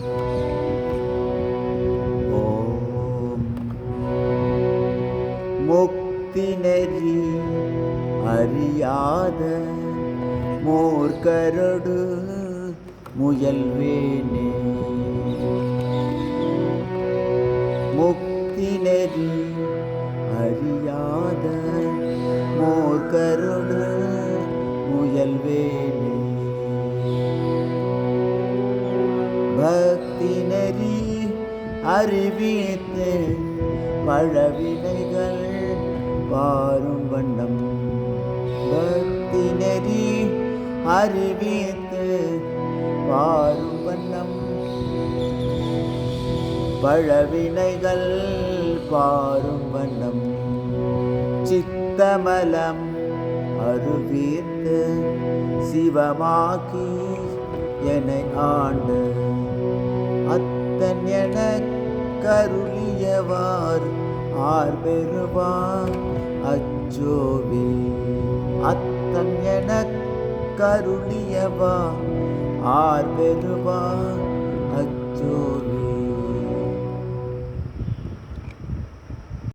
ஓம். முக்தி நெறி அறியாத மோர்கரடு முயல்வேனே. முக்தி நெறி அறியாத மூர்க்கருடு பக்தி நெறி அறிவித்து பழவினைகள் வாரும் வண்ணம். பக்தி நெறி அறிவித்து வாரும் வண்ணம். பழவினைகள் பாரும் வண்ணம். சித்தமலம் அருவீர்த்து சிவமாக்கி என்னை ஆண்டு அத்தன் என கருளியவார் ஆர் பெறுவார் அச்சோவே அத்தன் என கருளியவா ஆர் பெறுவார் அச்சோ